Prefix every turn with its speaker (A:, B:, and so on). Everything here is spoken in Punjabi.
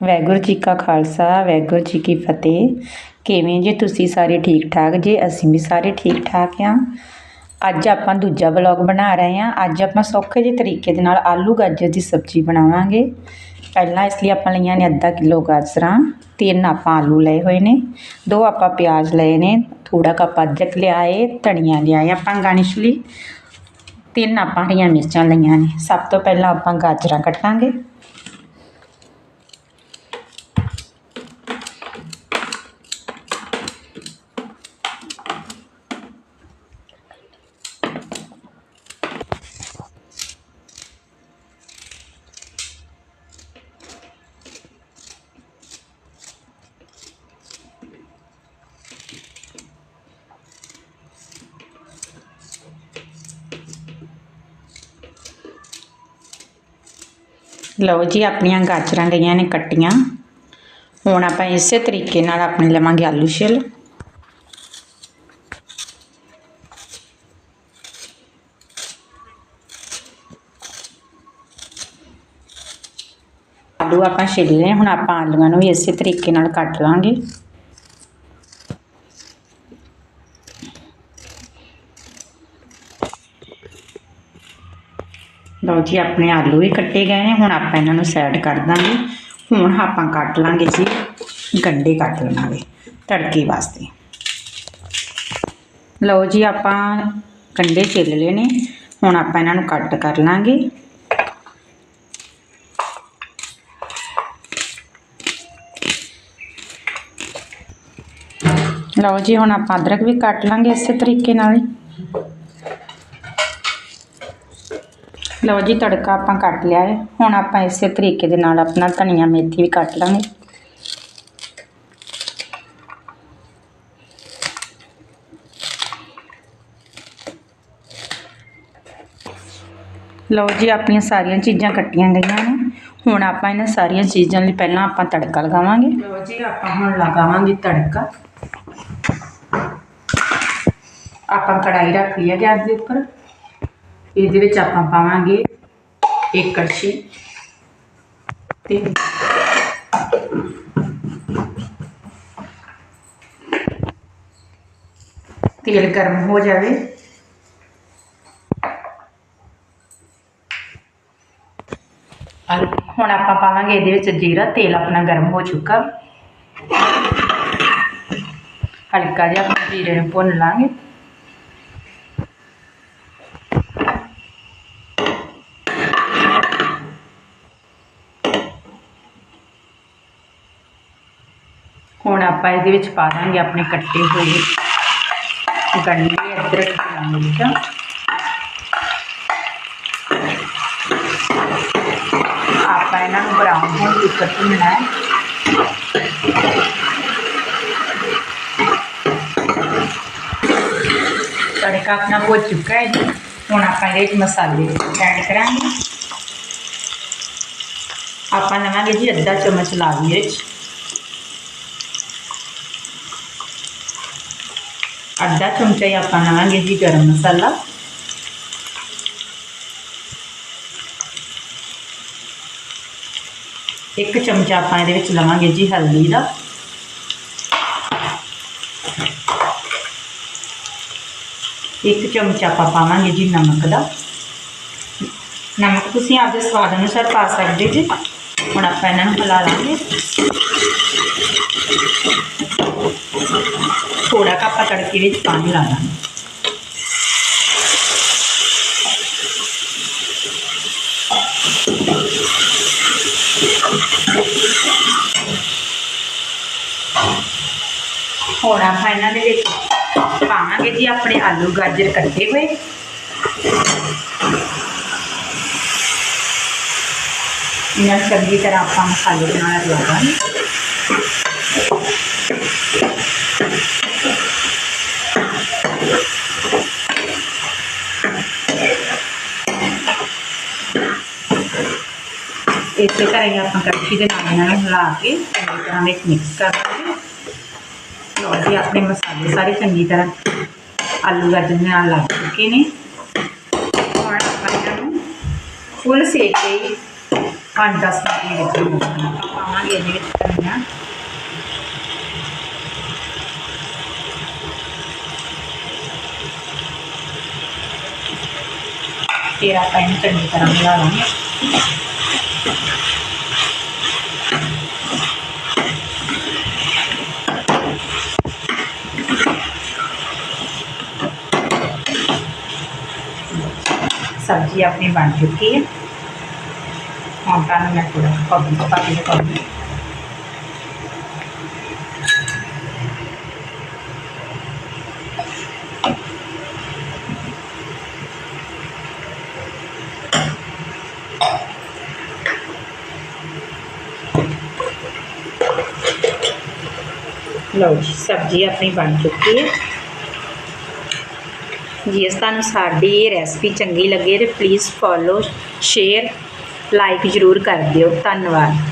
A: ਵਾਹਿਗੁਰੂ ਜੀ ਕਾ ਖਾਲਸਾ, ਵਾਹਿਗੁਰੂ ਜੀ ਕੀ ਫਤਿਹ। ਕਿਵੇਂ ਜੇ ਤੁਸੀਂ ਸਾਰੇ ਠੀਕ ਠਾਕ? ਜੇ ਅਸੀਂ ਵੀ ਸਾਰੇ ਠੀਕ ਠਾਕ ਆ, ਅੱਜ ਆਪਾਂ ਦੂਜਾ ਵਲੌਗ ਬਣਾ ਰਹੇ ਹਾਂ ਅੱਜ ਆਪਾਂ ਸੌਖੇ ਜਿਹੇ ਤਰੀਕੇ ਦੇ ਨਾਲ ਆਲੂ ਗਾਜਰ ਦੀ ਸਬਜ਼ੀ ਬਣਾਵਾਂਗੇ। ਪਹਿਲਾਂ ਇਸ ਲਈ ਆਪਾਂ ਲਈਆਂ ਨੇ ਅੱਧਾ ਕਿਲੋ ਗਾਜਰਾਂ, ਤਿੰਨ ਆਪਾਂ ਆਲੂ ਲਏ ਹੋਏ ਨੇ, ਦੋ ਆਪਾਂ ਪਿਆਜ਼ ਲਏ ਨੇ ਥੋੜਾ ਕੱਪ ਅਦਰਕ ਲਿਆਏ, ਧਨੀਆ ਲਿਆਏ ਆਪਾਂ ਗਾਰਨਿਸ਼ ਲਈ ਤਿੰਨ ਆਪਾਂ ਹਰੀਆਂ ਮਿਰਚਾਂ ਲਈਆਂ ਨੇ। ਸਭ ਤੋਂ ਪਹਿਲਾਂ ਆਪਾਂ ਗਾਜਰਾਂ ਕੱਟਾਂਗੇ। ਲਓ ਜੀ, ਆਪਣੀਆਂ ਗਾਜਰਾਂ ਗਈਆਂ ਨੇ ਕੱਟੀਆਂ। ਹੁਣ ਆਪਾਂ ਇਸੇ ਤਰੀਕੇ ਨਾਲ ਆਪਣੇ ਲਵਾਂਗੇ ਆਲੂ ਛਿੱਲ ਆਲੂ ਆਪਾਂ ਛਿੱਲ ਲਏ, ਹੁਣ ਆਪਾਂ ਆਲੂਆਂ ਨੂੰ ਵੀ ਇਸੇ ਤਰੀਕੇ ਨਾਲ ਕੱਟ ਲਾਂਗੇ। ਲਓ ਜੀ, ਆਪਣੇ ਆਲੂ ਵੀ ਕੱਟੇ ਗਏ ਨੇ, ਹੁਣ ਆਪਾਂ ਇਹਨਾਂ ਨੂੰ ਸਾਈਡ ਕਰ ਦਾਂਗੇ। ਹੁਣ ਆਪਾਂ ਕੱਟ ਲਾਂਗੇ ਜੀ, ਗੰਡੇ ਕੱਟ ਲਵਾਂਗੇ ਤੜਕੇ ਵਾਸਤੇ। ਲਓ ਜੀ, ਆਪਾਂ ਗੰਡੇ ਛਿੱਲ ਲਏ ਨੇ, ਹੁਣ ਆਪਾਂ ਇਹਨਾਂ ਨੂੰ ਕੱਟ ਕਰ ਲਾਂਗੇ। ਲਓ ਜੀ, ਹੁਣ ਆਪਾਂ ਅਦਰਕ ਵੀ ਕੱਟ ਲਾਂਗੇ ਇਸੇ ਤਰੀਕੇ ਨਾਲ। ਹੀ ਲਓ ਜੀ, ਤੜਕਾ ਆਪਾਂ ਕੱਟ ਲਿਆ ਹੈ। ਹੁਣ ਆਪਾਂ ਇਸੇ ਤਰੀਕੇ ਦੇ ਨਾਲ ਆਪਣਾ ਧਨੀਆ ਮੇਥੀ ਵੀ ਕੱਟ ਲਾਂਗੇ। ਲਓ ਜੀ, ਆਪਣੀਆਂ ਸਾਰੀਆਂ ਚੀਜ਼ਾਂ ਕੱਟੀਆਂ ਗਈਆਂ ਨੇ। ਹੁਣ ਆਪਾਂ ਇਹਨਾਂ ਸਾਰੀਆਂ ਚੀਜ਼ਾਂ ਲਈ ਪਹਿਲਾਂ ਆਪਾਂ ਤੜਕਾ ਲਗਾਵਾਂਗੇ। ਲਓ ਜੀ, ਆਪਾਂ ਹੁਣ ਲਗਾਵਾਂਗੇ ਤੜਕਾ। ਆਪਾਂ ਕੜਾਈ ਰੱਖ ਲਈ ਹੈ ਗੈਸ ਦੇ ਉੱਪਰ। ਇਹਦੇ ਵਿੱਚ ਆਪਾਂ ਪਾਵਾਂਗੇ ਇੱਕ ਕੜਛੀ ਤੇਲ ਤੇਲ ਗਰਮ ਹੋ ਜਾਵੇ। ਹੁਣ ਆਪਾਂ ਪਾਵਾਂਗੇ ਇਹਦੇ ਵਿੱਚ ਜੀਰਾ, ਤੇਲ ਆਪਣਾ ਗਰਮ ਹੋ ਚੁੱਕਾ। ਹਲਕਾ ਜਿਹਾ ਆਪਾਂ ਜੀਰੇ ਨੂੰ ਭੁੰਨ ਲਾਂਗੇ। ਹੁਣ ਆਪਾਂ ਇਹਦੇ ਵਿੱਚ ਪਾ ਦਾਂਗੇ ਆਪਣੇ ਕੱਟੇ ਹੋਏ ਗੰਢੇ ਅਦਰਕ ਤੇ ਮਿਰਚ ਆਪਾਂ ਇਹਨਾਂ ਨੂੰ ਬਰਾਊਨ ਹੋਣ ਤੱਕ ਭੁੰਨਣਾ ਹੈ। ਤੜਕਾ ਆਪਣਾ ਹੋ ਚੁੱਕਾ ਹੈ ਜੀ। ਹੁਣ ਆਪਾਂ ਇਹਦੇ ਵਿੱਚ ਮਸਾਲੇ ਐਡ ਕਰਾਂਗੇ। ਆਪਾਂ ਲਵਾਂਗੇ ਜੀ ਅੱਧਾ ਚਮਚ ਲਾਲ ਮਿਰਚ ਅੱਧਾ ਚਮਚਾ ਹੀ ਆਪਾਂ ਲਵਾਂਗੇ ਜੀ ਗਰਮ ਮਸਾਲਾ। ਇੱਕ ਚਮਚਾ ਆਪਾਂ ਇਹਦੇ ਵਿੱਚ ਲਵਾਂਗੇ ਜੀ ਹਲਦੀ ਦਾ। ਇੱਕ ਚਮਚਾ ਆਪਾਂ ਪਾਵਾਂਗੇ ਜੀ ਨਮਕ ਦਾ। ਨਮਕ ਤੁਸੀਂ ਆਪਦੇ ਸਵਾਦ ਅਨੁਸਾਰ ਪਾ ਸਕਦੇ ਜੀ। ਹੁਣ ਆਪਾਂ ਇਹਨਾਂ ਨੂੰ ਹਿਲਾ ਲਾਂਗੇ। ਥੋੜਾ ਕੁ ਆਪਾਂ ਤੜਕੇ ਵਿੱਚ ਪਾਣੀ ਲਾ ਦਾਂਗੇ। ਹੁਣ ਆਪਾਂ ਇਹਨਾਂ ਦੇ ਵਿੱਚ ਪਾਵਾਂਗੇ ਜੀ, ਆਪਣੇ ਆਲੂ ਗਾਜਰ ਕੱਟੇ ਹੋਏ। ਇਹਨਾਂ ਨੂੰ ਚੰਗੀ ਤਰ੍ਹਾਂ ਆਪਾਂ ਮਸਾਲੇ ਦੇ ਨਾਲ ਲਾਵਾਂਗੇ ਇਸੇ ਤਰ੍ਹਾਂ ਹੀ ਆਪਾਂ ਕੜਛੀ ਦੇ ਨਾਲ ਇਹਨਾਂ ਨੂੰ ਹਿਲਾ ਕੇ ਚੰਗੀ ਤਰ੍ਹਾਂ ਵਿੱਚ ਮਿਕਸ ਕਰ ਲਾਂਗੇ ਲਓ ਜੀ ਆਪਣੇ ਮਸਾਲੇ ਸਾਰੇ ਚੰਗੀ ਤਰ੍ਹਾਂ ਆਲੂ ਗਾਜਰ ਨਾਲ ਲੱਗ ਚੁੱਕੇ ਨੇ ਹੁਣ ਆਪਾਂ ਇਹਨਾਂ ਨੂੰ ਫੁੱਲ ਸੇਕ ਤੇ 5 10 ਮਿੰਟ ਦੇ ਵਿੱਚ ਪਾਵਾਂਗੇ ਇਹਦੇ ਵਿੱਚ ਧਨੀਆ ਫਿਰ ਆਪਾਂ ਇਹਨੂੰ ਚੰਗੀ ਤਰ੍ਹਾਂ ਮਿਲਾ ਲਾਂਗੇ ਸਬਜ਼ੀ ਆਪਣੀ ਬਣ ਚੁੱਕੀ ਹੈ ਹੁਣ ਤੁਹਾਨੂੰ ਮੈਂ ਥੋੜਾ ਕੌਲੀ ਚ ਪਾ ਕੇ ਦਿਖਾਉਂਦੀ ਲਓ ਜੀ ਸਬਜ਼ੀ ਆਪਣੀ ਬਣ ਚੁੱਕੀ ਹੈ ਜੇ ਤੁਹਾਨੂੰ ਸਾਡੀ ਇਹ ਰੈਸਪੀ ਚੰਗੀ ਲੱਗੇ ਤੇ ਪਲੀਜ਼ ਫੋਲੋ ਸ਼ੇਅਰ ਲਾਈਕ ਜ਼ਰੂਰ ਕਰ ਦਿਓ। ਧੰਨਵਾਦ।